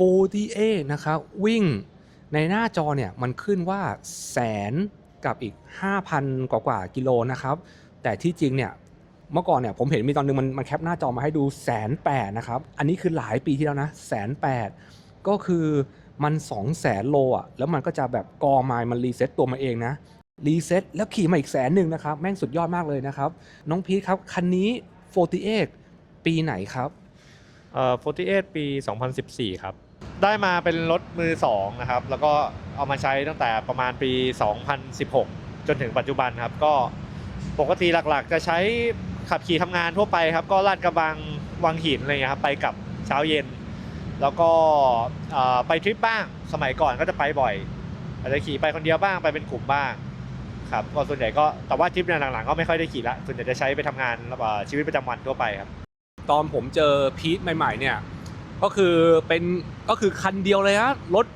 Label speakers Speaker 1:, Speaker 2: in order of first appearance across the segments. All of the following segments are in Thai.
Speaker 1: 48นะครับวิ่งในหน้าจอเนี่ยมันขึ้นว่าแสนกับอีก 5,000 กว่ากว่ากิโลนะครับ แต่ที่จริงเนี่ยเมื่อก่อนเนี่ยผมเห็นมีตอนนึงมันมันแคปหน้าจอมาให้ดูแสนแปดนะครับ อันนี้คือหลายปีที่แล้วนะแสนแปดก็คือมัน2 0 0แสนโลอะแล้วมันก็จะแบบกอไมล์มันรีเซ็ตตัวมาเองนะรีเซ็ตแล้วขี่มาอีกแสนหนึ่งนะครับ แม่งสุดยอดมากเลยนะครับ น้องพีทครับ คันนี้ 48 ปีไหนครับ
Speaker 2: เอ่อ48 ปี 2014 ครับ ได้มาเป็นรถมือ2นะครับแล้วก็เอามาใช้ตั้งแต่ประมาณปี 2016 จนถึงปัจจุบันครับ ก็ปกติหลักๆ จะใช้ขับขี่ทำงานทั่วไปครับ ก็ลาดกระบังวังหินอะไรเงี้ยครับไปกับเช้าเย็น แล้วก็ไปทริปบ้างสมัยก่อนก็จะไปบ่อย อาจจะขี่ไปคนเดียวบ้างไปเป็นกลุ่มบ้างครับก็ส่วนใหญ่ก็แต่ว่าทริปเนี่ยหลังๆก็ไม่ค่อยได้ขี่ละส่วนใหญ่จะใช้ไปทำงานเอ่อชีวิตประจำวันทั่วไปครับ
Speaker 1: ตอนผมเจอพีทใหม่ ๆเนี่ย ก็คือเป็นก็คือคันเดียวเลยฮะรถ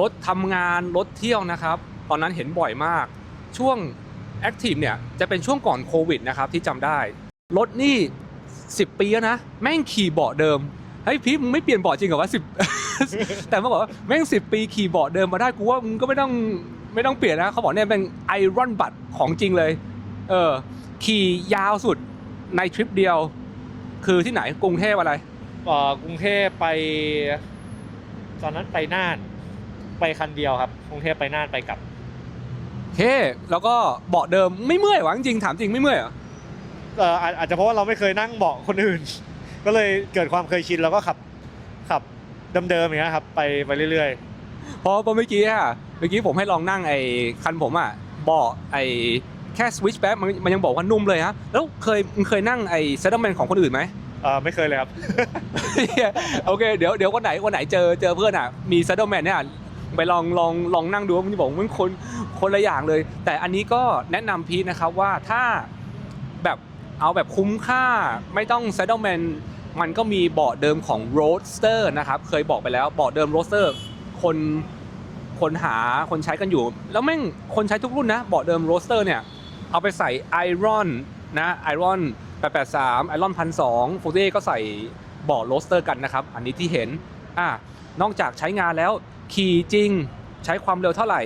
Speaker 1: รถทำงานรถเที่ยวนะครับ ตอนนั้นเห็นบ่อยมาก ช่วงแอคทีฟเนี่ยจะเป็นช่วงก่อนโควิดนะครับที่จำได้ รถนี่ 10 ปีแล้วนะ แม่งขี่เบาะเดิมเฮ้ยพีทมึงไม่เปลี่ยนเบาะจริงเหรอวะสิบแต่มาบอกว่าแม่งสิปีขี่เบาะเดิมมาได้กูว่ามึงก็ไม่ต้องไม่ต้องเปลี่ยนนะเขาบอกเนี่ยเป็นไอรอนบัตของจริงเลยเออขี่ยาวสุดในทริปเดียว คือที่ไหนกรุงเทพอะไร
Speaker 2: กรุงเทพไป ตอนนั้นไปน่าน ไปคันเดียวครับ กรุงเทพไปน่านไปกลับ
Speaker 1: เฮ้แล้วก็เบาะเดิมไม่เมื่อยวะจริงๆถามจริงไม่เมื่อยเหรอ
Speaker 2: เอ่ออาจอาจจะเพราะว่าเราไม่เคยนั่งเบาะคนอื่น ก็เลยเกิดความเคยชินแล้วก็ขับขับเดิมๆอย่างเงี้ยครับ ไปไปเรื่อย
Speaker 1: เพราะเพราะเมื่อกี้อะเมื่อกี้ผมให้ลองนั่งไอ้คันผมอะเบาะไอ้แค่สวิตช์แป๊บมันมันยังบอกว่านุ่มเลยฮะแล้วเคยมึงเคยนั่งไอ้เซตเตอร์แมนของคนอื่นไหม
Speaker 2: ๆ เออไม่เคยเลยครับ
Speaker 1: โอเคเดี๋ยวเดี๋ยววันไหนวันไหนเจอเจอเพื่อนอะมีเซตเตอร์แมนเนี่ยไปลองลองลองนั่งดูว่ามันจะบอกว่ามันคนคนละอย่างเลย แต่อันนี้ก็แนะนำพีทนะครับว่าถ้าแบบเอาแบบคุ้มค่าไม่ต้องเซตเตอร์แมนมันก็มีเบาะเดิมของ Roadster นะครับ เคยบอกไปแล้วเบาะเดิม Roadster คนคนหาคนใช้กันอยู่ แล้วแม่งคนใช้ทุกรุ่นนะเบาะเดิม Roadster เนี่ย เอาไปใส่ไอรอนนะไอรอน 883 ไอรอนพันสองฟูเก็ใส่เบาะโรสเตอร์กันนะครับ อันนี้ที่เห็นอะนอกจากใช้งานแล้วขี่จริงใช้ความเร็วเท่าไหร่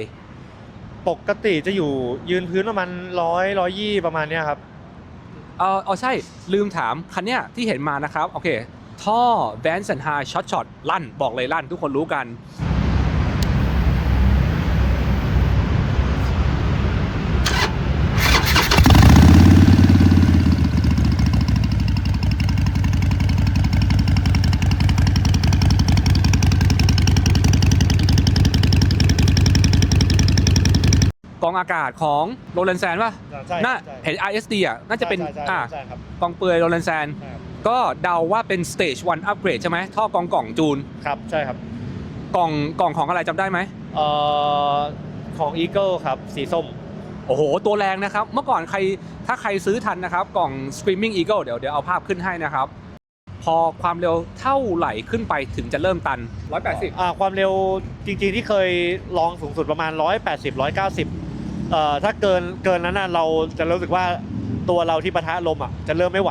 Speaker 2: ปกติจะอยู่ยืนพื้นประมาณร้อยร้อยยี่ประมาณเนี้ยครับ
Speaker 1: เออเอาใช่ลืมถาม คันเนี้ยที่เห็นมานะครับ โอเค ท่อ v a n s and High Shot Shot ลั่นบอกเลยลั่นทุกคนรู้กัน องอากาศของโรเลนแซนป่ะ
Speaker 2: ใช่
Speaker 1: น่า
Speaker 2: ใช่
Speaker 1: เห็น ISD อะน่าจะเป็น
Speaker 2: ใช่ใช่
Speaker 1: อะ
Speaker 2: ใช่ครับ
Speaker 1: กองเปลือยโรเลนแซน
Speaker 2: ใช่ครับ
Speaker 1: ก็เดาว่าเป็น Stage 1 Upgrade ใช่ไหมท่อกองกล่องจูน
Speaker 2: ครับใช่ครับ
Speaker 1: กล่องกล่องของอะไรจำได้ไหม
Speaker 2: เอ่อของ Eagle ครับสีส้ม
Speaker 1: โอ้โห ตัวแรงนะครับ เมื่อก่อนใครถ้าใครซื้อทันนะครับ กล่อง Screaming Eagle เดี๋ยวเดี๋ยวเอาภาพขึ้นให้นะครับ พอความเร็วเท่าไหร่ขึ้นไปถึงจะเริ่มตัน 180
Speaker 2: อ่าความเร็วจริงๆที่เคยลองสูงสุดประมาณ 180 190 เอ่อถ้าเกินเกินนั้นน่ะเราจะรู้สึกว่าตัวเราที่ปะทะลมอะจะเริ่มไม่ไหว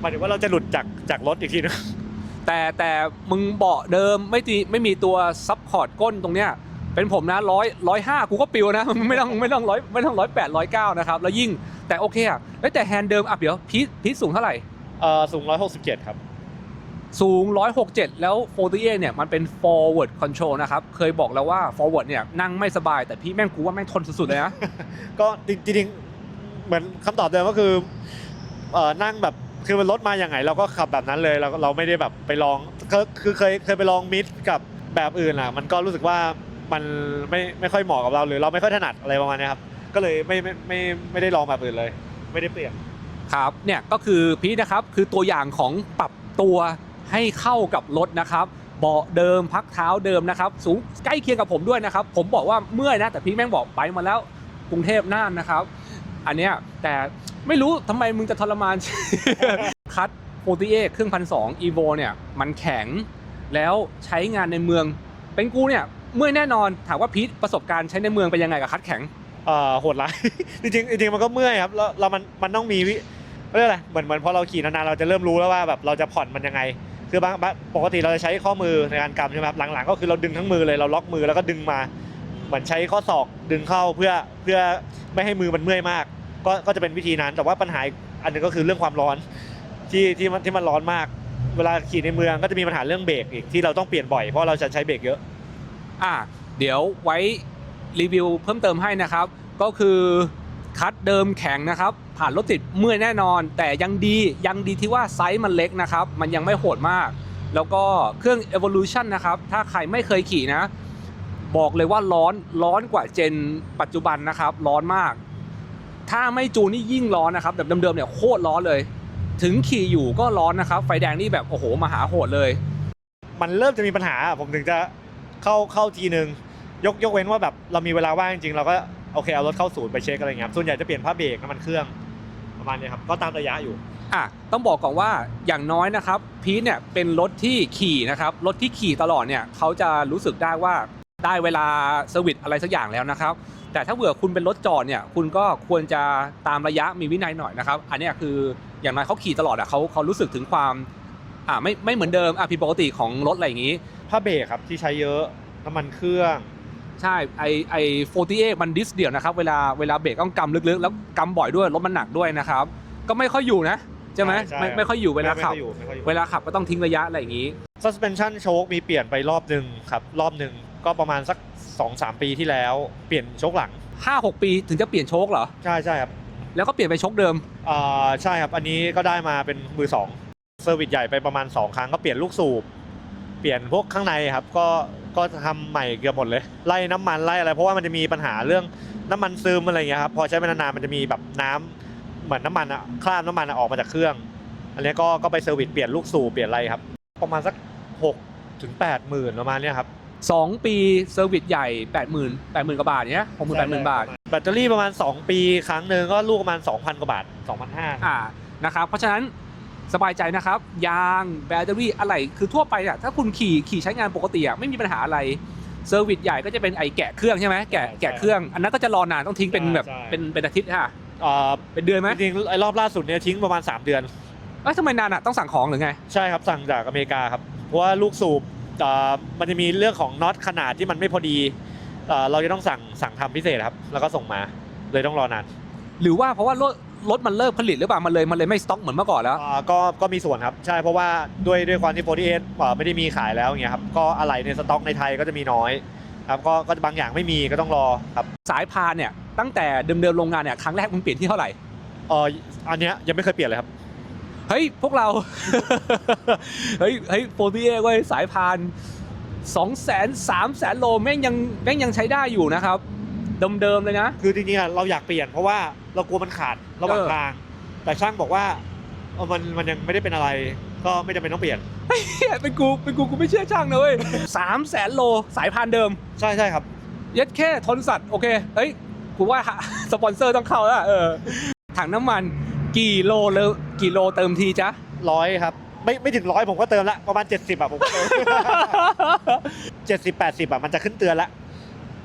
Speaker 2: หมายถึงว่าเราจะหลุดจากจากรถอีกทีนึง
Speaker 1: แต่แต่มึงเบาะเดิมไม่ตีไม่มีตัวซับพอร์ตก้นตรงเนี้ยเป็นผมนะร้อยร้อยห้ากูก็ปิวนะไม่ต้องไม่ต้องร้อยไม่ต้องร้อยแปดร้อยเก้านะครับแล้วยิ่งแต่โอเคอะเอ้ยแต่แฮนด์เดิมอะเดี๋ยวพีทพีทสูงเท่าไหร่
Speaker 2: เอ่อสูง167ครับ
Speaker 1: สูง 167 แล้ว48เนี่ยมันเป็น forward control นะครับ เคยบอกแล้วว่า forward เนี่ยนั่งไม่สบาย แต่พี่แม่งกูว่าแม่งทนสุดๆเลยนะ
Speaker 2: ก็จริงๆ เหมือนคำตอบเดิมก็คือเอ่อนั่งแบบคือมันรถมาอย่างไงเราก็ขับแบบนั้นเลยเราเราไม่ได้แบบไปลองก็คือเคยเคยไปลองมิดกับแบบอื่นอะ มันก็รู้สึกว่ามันไม่ไม่ค่อยเหมาะกับเราหรือเราไม่ค่อยถนัดอะไรประมาณเนี้ยครับ ก็เลยไม่ไม่ไม่ไม่ได้ลองแบบอื่นเลย ไม่ได้เปลี่ยน
Speaker 1: ครับเนี่ยก็คือพีทนะครับคือตัวอย่างของปรับตัว ให้เข้ากับรถนะครับเบาะเดิมพักเท้าเดิมนะครับสูงใกล้เคียงกับผมด้วยนะครับ ผมบอกว่าเมื่อยนะแต่พี่แม่งบอกไปมาแล้วกรุงเทพน่านนะครับ อันเนี้ยแต่ไม่รู้ทำไมมึงจะทรมานคัด48เครื่องพันสองอีโวเนี่ยมันแข็งแล้วใช้งานในเมือง เป็นกูเนี่ยเมื่อยแน่นอนถามว่าพีทประสบการณ์ใช้ในเมืองเป็นยังไงกับคัดแข็ง
Speaker 2: เอ่อโหดร้ายจริงจริงมันก็เมื่อยครับแล้วเรามันมันต้องมีวิเรียกอะไรเหมือนเหมือนพอเราขี่นานๆเราจะเริ่มรู้แล้วว่าแบบเราจะผ่อนมันยังไง คือบางบางปกติเราจะใช้ข้อมือในการกำใช่ไหมครับหลังๆ ก็คือเราดึงทั้งมือเลยเราล็อกมือแล้วก็ดึงมาเหมือนใช้ข้อศอกดึงเข้าเพื่อเพื่อไม่ให้มือมันเมื่อยมาก ก็ก็จะเป็นวิธีนั้น แต่ว่าปัญหาอันหนึงก็คือเรื่องความร้อนที่ที่มันที่มันร้อนมาก เวลาขี่ในเมืองก็จะมีปัญหาเรื่องเบรกอีกที่เราต้องเปลี่ยนบ่อยเพราะเราจะใช้เบรกเยอะ
Speaker 1: อะเดี๋ยวไว้รีวิวเพิ่มเติมให้นะครับ ก็คือคัดเดิมแข็งนะครับ ผ่านรถติดเมื่อยแน่นอน แต่ยังดียังดีที่ว่าไซส์มันเล็กนะครับ มันยังไม่โหดมาก แล้วก็เครื่อง Evolution นะครับ ถ้าใครไม่เคยขี่นะ บอกเลยว่าร้อนร้อนกว่าเจนปัจจุบันนะครับ ร้อนมาก ถ้าไม่จูนนี่ยิ่งร้อนนะครับแบบเดิมๆเนี่ยโคตรร้อนเลย ถึงขี่อยู่ก็ร้อนนะครับ ไฟแดงนี่แบบโอ้โหมหาโหดเลย
Speaker 2: มันเริ่มจะมีปัญหาผมถึงจะเข้าเข้าทีนึงยกยกเว้นว่าแบบเรามีเวลาว่างจริงเราก็โอเคเอารถเข้าศูนย์ไปเช็คอะไรเงี้ยส่วนใหญ่จะเปลี่ยนผ้าเบรกน้ำมันเครื่อง ประมาณเนี้ยครับก็ตามระยะอยู่
Speaker 1: อะต้องบอกก่อนว่าอย่างน้อยนะครับพีทเนี่ยเป็นรถที่ขี่นะครับรถที่ขี่ตลอดเนี่ยเขาจะรู้สึกได้ว่าได้เวลาเซอร์วิสอะไรสักอย่างแล้วนะครับ แต่ถ้าเผื่อคุณเป็นรถจอดเนี่ยคุณก็ควรจะตามระยะมีวินัยหน่อยนะครับ อันเนี้ยคืออย่างน้อยเขาขี่ตลอดอะเขาเขารู้สึกถึงความอ่าไม่ไม่เหมือนเดิมอะผิดปกติของรถอะไรอย่างนี้
Speaker 2: ผ้าเบรกครับที่ใช้เยอะน้ำมันเครื่อง
Speaker 1: ใช่ไอไอโฟตีเอมันดิสเดียวนะครับเวลาเวลาเบรกต้องกำลึกๆ แล้วกำบ่อยด้วยรถมันหนักด้วยนะครับ ก็ไม่ค่อยอยู่นะใช่ไหม
Speaker 2: ใช่
Speaker 1: ไม่
Speaker 2: ครับ
Speaker 1: ไม่ค่อยอยู่เวลาขับ
Speaker 2: ไม่ค่อยอยู่ไม่ค่อยอยู่
Speaker 1: เวลาขับก็ต้องทิ้งระยะอะไรอย่างนี้
Speaker 2: suspension โชคมีเปลี่ยนไปรอบหนึ่งครับ รอบหนึ่งก็ประมาณสัก 2-3 ปีที่แล้วเปลี่ยนโชคหลัง
Speaker 1: ห้าหกปีถึงจะเปลี่ยนโชคเหรอ
Speaker 2: ใช่ใช่ครับ
Speaker 1: แล้วก็เปลี่ยนไปโชคเดิม
Speaker 2: อ่าใช่ครับ อันนี้ก็ได้มาเป็นมือสองเซอร์วิสใหญ่ไปประมาณ 2 ครั้งก็เปลี่ยนลูกสูบ เปลี่ยนพวกข้างในครับ ก็ ก็ทำใหม่เกือบหมดเลยไล่น้ำมันไล่อะไร เพราะว่ามันจะมีปัญหาเรื่องน้ำมันซึมอะไรอย่างเงี้ยครับพอใช้ไปนานๆมันจะมีแบบน้ำเหมือนน้ำมันอะคราบน้ำมันอะออกมาจากเครื่อง อันนี้ก็ก็ไปเซอร์วิสเปลี่ยนลูกสูบเปลี่ยนอะไรครับ ประมาณสัก6ถึง8หมื่นประมาณเนี้ยครับ
Speaker 1: 2ปีเซอร์วิสใหญ่80,000 80,000กว่าบาทเนี้ยหกหมื่นแปดหมื่นบาท
Speaker 2: แบตเตอรี่ประมาณ 2 ปี ครั้งหนึ่งก็ลูกประมาณ 2,000 กว่าบาท2,500
Speaker 1: อ่านะครับเพราะฉะนั้น สบายใจนะครับ ยางแบตเตอรี่อะไรคือทั่วไปอะถ้าคุณขี่ขี่ใช้งานปกติอะไม่มีปัญหาอะไรเซอร์วิสใหญ่ก็จะเป็นไอแกะเครื่องใช่ไหมแกะแกะเครื่องอันนั้นก็จะรอนานต้องทิ้งเป็นแบบเป็นเป็นอาทิตย์ค่ะ
Speaker 2: เอ่อ
Speaker 1: เป็นเดือนไหม
Speaker 2: จริงๆไอ้รอบล่าสุดเนี่ยทิ้งประมาณ 3 เดือน
Speaker 1: เอ้ยทำไมนานอะต้องสั่งของหรือไง
Speaker 2: ใช่ครับ สั่งจากอเมริกาครับ เพราะว่าลูกสูบเอ่อมันจะมีเรื่องของน็อตขนาดที่มันไม่พอดีเอ่อเราจะต้องสั่งสั่งทำพิเศษครับ แล้วก็ส่งมาเลยต้องรอนาน
Speaker 1: หรือว่าเพราะว่ารถ รถมันเลิกผลิตหรือเปล่ามันเลยมันเลยไม่สต็อกเหมือนเมื่อก่อนแล้ว
Speaker 2: อ่าก็ก็มีส่วนครับ ใช่เพราะว่าด้วยด้วยความที่48เอ่อไม่ได้มีขายแล้วอย่างเงี้ยครับก็อะไรในสต็อกในไทยก็จะมีน้อยครับก็ก็บางอย่างไม่มีก็ต้องรอครับ
Speaker 1: สายพานเนี่ยตั้งแต่เดิมๆโรงงานเนี่ยครั้งแรกมึงเปลี่ยนที่เท่าไหร่
Speaker 2: เอออันเนี้ยยังไม่เคยเปลี่ยนเลยครับ
Speaker 1: เฮ้ยพวกเราเฮ้ยเฮ้ยโฟร์ตี้เว้ยสายพาน2 0 0 0 0 0 3 0 0 0โลแม่งยังแม่งยังใช้ได้อยู่นะครับเดิมๆเลยนะ
Speaker 2: คือจริงๆอะเราอยากเปลี่ยนเพราะว่า เรากลัวมันขาดระหว่าง
Speaker 1: เออ
Speaker 2: ทาง แต่ช่างบอกว่าเออมันมันยังไม่ได้เป็นอะไร ก็ไม่จำเป็นต้องเปลี่ยน
Speaker 1: เฮ้ยเป็นกูเป็นกูกูไม่เชื่อช่างนะเว้ยสามแสนโลสายพานเดิม
Speaker 2: ใช่ใช่ครับ
Speaker 1: เย็ดแค่ทนสัตว์โอเคเฮ้ยกูว่า สปอนเซอร์ต้องเข้าแล้วเออถังน้ำมันกี่โลเลยกี่โลเติมทีจ๊ะ
Speaker 2: ร้อยครับ ไม่ไม่ถึงร้อยผมก็เติมละประมาณ 70อะผมก็เติม เจ็ดสิบแปดสิบอะมันจะขึ้นเตือนละ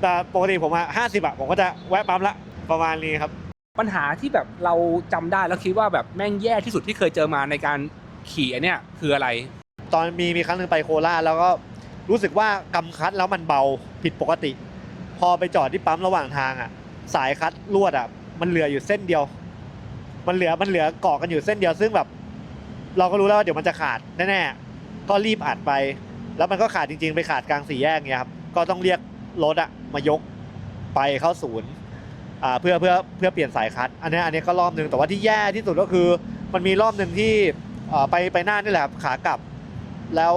Speaker 2: แต่ปกติผมอะห้าสิบอะผมก็จะแวะปั๊มละประมาณนี้ครับ
Speaker 1: ปัญหาที่แบบเราจำได้แล้วคิดว่าแบบแม่งแย่ที่สุดที่เคยเจอมาในการขี่เนี้ยคืออะไร
Speaker 2: ตอนมีมีครั้งหนึ่งไปโคราชแล้วก็รู้สึกว่ากำคัดแล้วมันเบาผิดปกติ พอไปจอดที่ปั๊มระหว่างทางอะ สายคัดลวดอะ มันเหลืออยู่เส้นเดียว มันเหลือมันเหลือเกาะกันอยู่เส้นเดียวซึ่งแบบ เราก็รู้แล้วว่าเดี๋ยวมันจะขาดแน่ๆก็รีบอัดไป แล้วมันก็ขาดจริง ๆ ไปขาดกลางสี่แยกเงี้ยครับก็ต้องเรียกรถอะมายกไปเข้าศูนย์ เพื่อเพื่อเพื่อเปลี่ยนสายคัดอันนี้อันนี้ก็รอบหนึ่งแต่ว่าที่แย่ที่สุดก็คือ มันมีรอบหนึ่งที่ไปไปหน้านี่แหละขากลับ แล้ว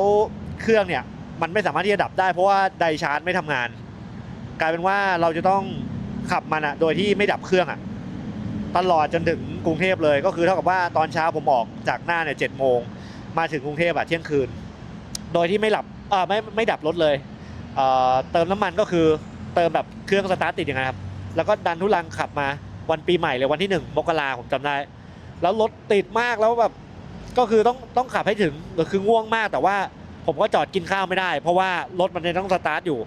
Speaker 2: เครื่องเนี่ยมันไม่สามารถที่จะดับได้ เพราะว่าไดชาร์จไม่ทำงาน กลายเป็นว่าเราจะต้องขับมันอะโดยที่ไม่ดับเครื่องอะตลอดจนถึงกรุงเทพเลยก็คือเท่ากับว่าตอนเช้าผมออกจากหน้าเนี่ยเจ็ดโมงมาถึงกรุงเทพอะเที่ยงคืน โดยที่ไม่หลับเออไม่ไม่ดับรถเลยเอ่อเติมน้ำมันก็คือเติมแบบเครื่องสตาร์ทติดอย่างนั้นครับ แล้วก็ดันทุลังขับมาวันปีใหม่เลยวันที่หนึ่งมกราผมจำได้ แล้วรถติดมากแล้วแบบก็คือต้องต้องขับให้ถึงคือง่วงมากแต่ว่าผมก็จอดกินข้าวไม่ได้ เพราะว่ารถมันยังต้องสตาร์ทอยู่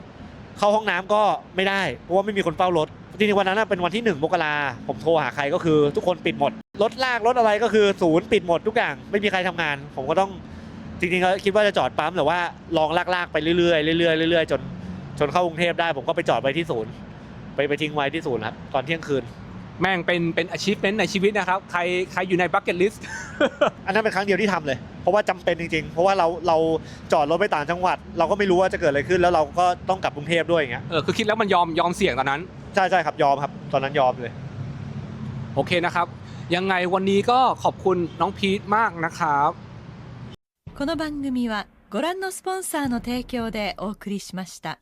Speaker 2: เข้าห้องน้ำก็ไม่ได้เพราะว่าไม่มีคนเฝ้ารถจริงๆวันนั้นเป็นวันที่หนึ่งมกราผมโทรหาใครก็คือทุกคนปิดหมด รถลากรถอะไรก็คือศูนย์ปิดหมดทุกอย่างไม่มีใครทำงาน ผมก็ต้องจริงๆก็คิดว่าจะจอดปั๊มแต่ว่าลองลากๆไปเรื่อยๆเรื่อยๆเรื่อยๆจนจนเข้ากรุงเทพได้ ผมก็ไปจอดไว้ที่ศูนย์ ไปไปทิ้งไว้ที่ศูนย์ครับตอนเที่ยงคืน
Speaker 1: แม่งเป็นเป็น achievement ในชีวิตนะครับ ใครใครอยู่ใน bucket list
Speaker 2: อันนั้นเป็นครั้งเดียวที่ทำเลย เพราะว่าจำเป็นจริงๆ เพราะว่าเราเราจอดรถไปต่างจังหวัด เราก็ไม่รู้ว่าจะเกิดอะไรขึ้น แล้วเราก็ต้องกลับกรุงเทพด้วยอย่างเงี้ย
Speaker 1: เออคือคิดแล้วมันยอมยอมเสี่ยงตอนนั้น
Speaker 2: ใช่ใช่ครับยอมครับ ตอนนั้นยอมเลย
Speaker 1: โอเคนะครับ ยังไงวันนี้ก็ขอบคุณน้องพีทมากนะครับ
Speaker 3: この番組はご覧のスポンサーの提供でお送りしました。